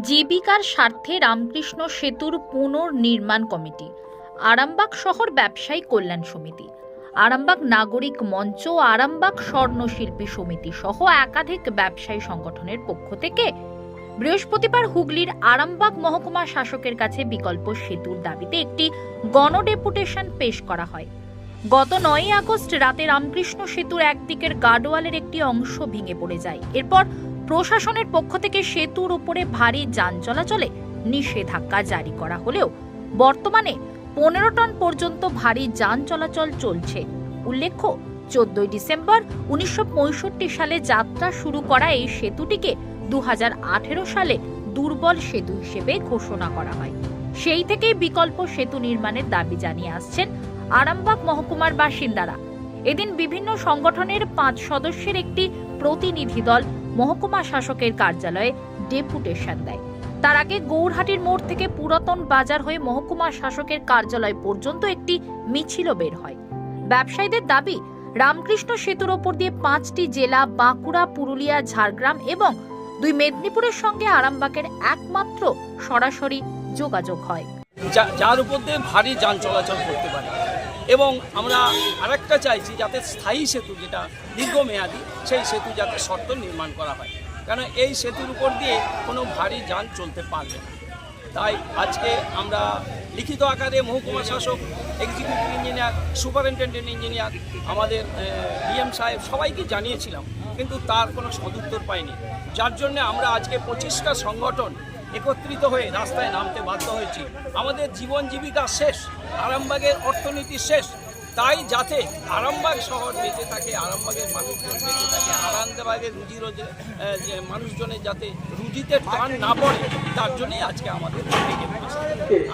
জীবিকার স্বার্থে রামকৃষ্ণ সেতুর পুনর্নির্মাণ কমিটি, আরামবাগ শহর ব্যবসায়ী কল্যাণ সমিতি, আরামবাগ নাগরিক মঞ্চ, আরামবাগ স্বর্ণশিল্পী সমিতি সহ একাধিক ব্যবসায়ী সংগঠনের পক্ষ থেকে বৃহস্পতিবার হুগলির আরামবাগ মহকুমা শাসকের কাছে বিকল্প সেতুর দাবিতে একটি গণডেপুটেশন পেশ করা হয়। গত নয়ই আগস্ট রাতে রামকৃষ্ণ সেতুর একদিকের গার্ডওয়ালের একটি অংশ ভেঙে পড়ে যায়। এরপর প্রশাসনের পক্ষ থেকে সেতুর উপরে ভারী যান চলাচলে নিষেধাজ্ঞা জারি করা হলেও বর্তমানে পনেরো টন পর্যন্ত ভারী যান চলাচল চলছে। উল্লেখ্য, চোদ্দই ডিসেম্বর উনিশশো পঁয়ষট্টি সালে যাত্রা শুরু করা এই সেতুটিকে দুহাজার আঠারো সালে দুর্বল সেতু হিসেবে ঘোষণা করা হয়। সেই থেকেই বিকল্প সেতু নির্মাণের দাবি জানিয়ে আসছেন আরামবাগ মহকুমার বাসিন্দারা। এদিন বিভিন্ন সংগঠনের পাঁচ সদস্যের একটি প্রতিনিধি দল মহকুমা শাসকের কার্যালয়ে ডেপুটেশন দেয়। তার আগে গৌরহাটির মোড় থেকে পুরাতন বাজার হয়ে মহকুমা শাসকের কার্যালয় পর্যন্ত একটি মিছিলও বের হয়। ব্যবসায়ীদের দাবি, রামকৃষ্ণ সেতুর ওপর দিয়ে পাঁচটি জেলা বাঁকুড়া, পুরুলিয়া, ঝাড়গ্রাম এবং দুই মেদিনীপুরের সঙ্গে আরামবাগের একমাত্র সরাসরি যোগাযোগ হয়। যার উপর দিয়ে ভারী যান চলাচল করতে পারে। এবং আমরা আরেকটা চাইছি যাতে স্থায়ী সেতু যেটা দীর্ঘমেয়াদী, সেই সেতু যাতে শর্ত নির্মাণ করা হয়। কেন এই সেতুর উপর দিয়ে কোনো ভারী যান চলতে পারবে না। তাই আজকে আমরা লিখিত আকারে মহকুমা শাসক এক্সিকিউটিভ ইঞ্জিনিয়ার সুপারিনটেন্ডেন্ট ইঞ্জিনিয়ার আমাদের ডিএম সাহেব সবাইকে জানিয়েছিলাম, কিন্তু তার কোনো সদুত্তর পাইনি। যার জন্য আমরা আজকে পঁচিশটা সংগঠন একত্রিত হয়ে রাস্তায় নামতে বাধ্য হয়েছি। আমাদের জীবন জীবিকা শেষ আরামবাগের অর্থনীতি শেষ। তাই যাতে আরামবাগ শহর বেঁচে থাকে আরামবাগের মানুষজন বেঁচে থাকে আরামবাগের রুজি রোজে যে মানুষজনের যাতে রুজিতে টান না পড়ে তার জন্যই আজকে আমাদের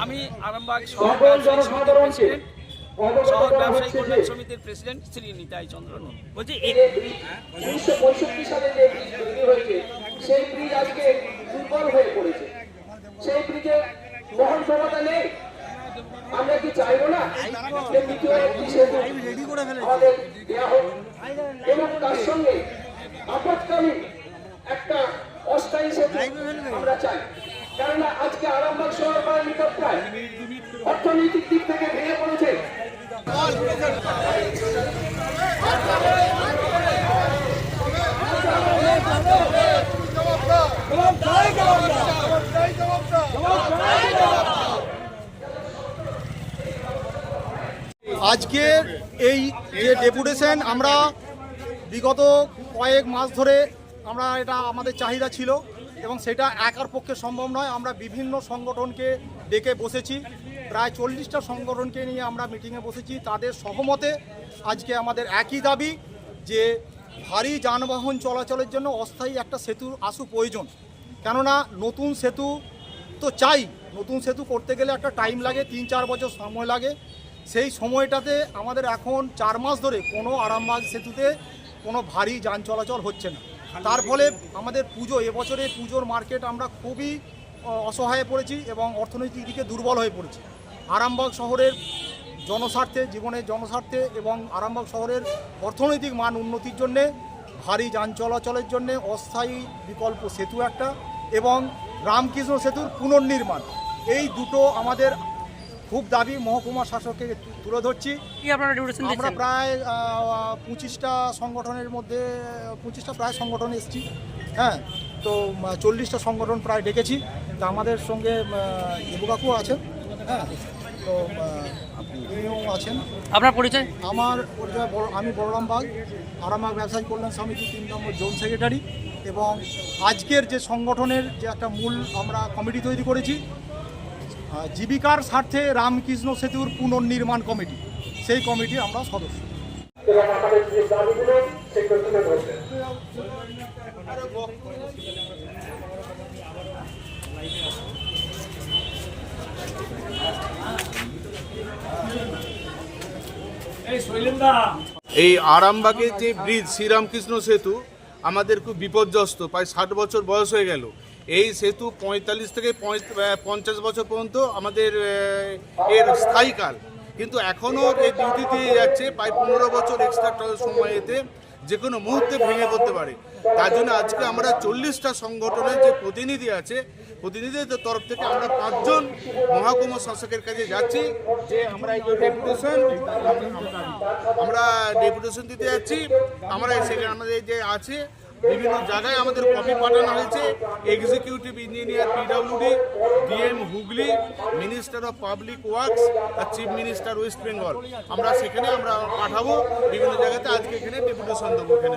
আমি আরামবাগ শহর প্রেসিডেন্ট শহর ব্যবসায়ী কল্যাণ সমিতির প্রেসিডেন্ট শ্রী নিতাই চন্দ্র বলছি উনিশশো পঁয়ষট্টি সালে যে ব্রিজ তৈরি হয়েছে সেই ব্রিজ আজকে দুর্বল হয়ে পড়েছে সেই ব্রিজে বহন ক্ষমতা নেই। আমরা কি চাইব না এবং তার সঙ্গে আপৎকালীন একটা অস্থায়ী সেতু আমরা চাই। কেননা আজকে আরামবাগ শহর প্রায় নিকট প্রায় অর্থনৈতিক দিক থেকে ভেঙে পড়েছে আজকের এই যে ডেপুটেশন, আমরা বিগত কয়েক মাস ধরে আমরা এটা আমাদের চাহিদা ছিল এবং সেটা একার পক্ষে সম্ভব নয়। আমরা বিভিন্ন সংগঠনকে ডেকে বসেছি। প্রায় চল্লিশটা সংগঠনকে নিয়ে আমরা মিটিংয়ে বসেছি। তাদের সহমতে আজকে আমাদের একই দাবি যে ভারী যানবাহন চলাচলের জন্য অস্থায়ী একটা সেতু আসু প্রয়োজন। কেননা নতুন সেতু তো চাই, নতুন সেতু করতে গেলে একটা টাইম লাগে, তিন চার বছর সময় লাগে। সেই সময়টাতে আমাদের এখন চার মাস ধরে কোনো আরামবাগ সেতুতে কোনো ভারী যান চলাচল হচ্ছে না। তার ফলে আমাদের পুজো, এবছরে পুজোর মার্কেট আমরা খুবই অসহায়ে পড়েছি এবং অর্থনৈতিক দিকে দুর্বল হয়ে পড়েছি। আরামবাগ শহরের জনস্বার্থে, জীবনের জনস্বার্থে এবং আরামবাগ শহরের অর্থনৈতিক মান উন্নতির জন্যে, ভারী যান চলাচলের জন্যে অস্থায়ী বিকল্প সেতু একটা এবং রামকৃষ্ণ সেতুর পুনর্নির্মাণ। এই দুটো আমাদের খুব দাবি মহকুমা শাসককে তুলে ধরছি। আমরা প্রায় পঁচিশটা সংগঠনের মধ্যে পঁচিশটা প্রায় সংগঠন এসেছি। হ্যাঁ তো চল্লিশটা সংগঠন প্রায় ডেকেছি। তা আমাদের সঙ্গে ইবু কাকু আছেন। হ্যাঁ তো আছেন। আপনার পরিচয়? আমার পরিচয় আমি বলরাম বাগ আরামাগ ব্যবসায়ী কল্যাণ সমিতি তিন নম্বর জোন সেক্রেটারি। এবং আজকের যে সংগঠনের যে একটা মূল আমরা কমিটি তৈরি করেছি জীবিকার স্বার্থে রামকৃষ্ণ সেতুর পুনর্নির্মাণ কমিটি। সেই কমিটির আমরা সদস্য। এই আরামবাগের যে ব্রিজ শ্রীরামকৃষ্ণ সেতু আমাদের খুব বিপর্যস্ত প্রায় ষাট বছর বয়স হয়ে গেল। এই সেতু পঁয়তাল্লিশ থেকে পঞ্চাশ বছর পর্যন্ত আমাদের এর স্থায়ীকাল কিন্তু এখনও এই ডিউটি দিয়ে যাচ্ছে, প্রায় পনেরো বছর এক্সট্রা সময় এতে যে কোনো মুহূর্তে ভেঙে পড়তে পারে। তার জন্য আজকে আমরা চল্লিশটা সংগঠনের যে প্রতিনিধি আছে, প্রতিনিধিদের তরফ থেকে আমরা পাঁচজন মহাকুমা শাসকের কাছে যাচ্ছি, যে আমরা এই ডেপুটেশন আমরা ডেপুটেশন দিতে যাচ্ছি, আমরা সেখানে আমাদের যে আছে বিভিন্ন জায়গায় আমাদের কপি পাঠানো হয়েছে। Executive engineer PWD DM Hooghly minister of public works R chief minister West Bengal আমরা সেখানে আমরা পাঠাবো। বিভিন্ন জায়গাতে আজকে এখানে ডেপুটেশন দেবো এখানে।